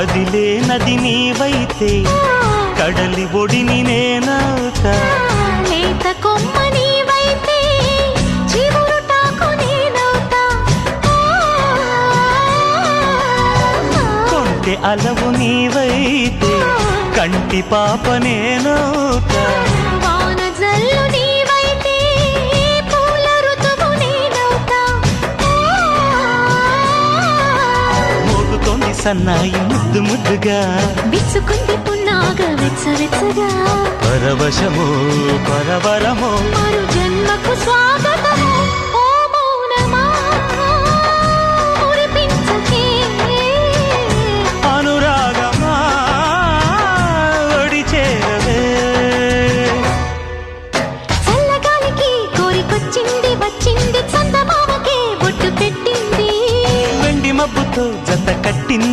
కదిలే నది నీవైతే కడలి ఒడిని నేనవుతా లేత కొమ్మ నీవైతే చివురుటాకు నేనవుతా కొంటె అలవు నీవైతే కంటి పాప నేనవుతా సన్నాయి ముద్దు ముద్దుగా. విచ్చుకుంది పున్నాగ వెచ్చ వెచ్చగా. పరవశము పరవరము. ప్రేమబుతో జత కట్టింది.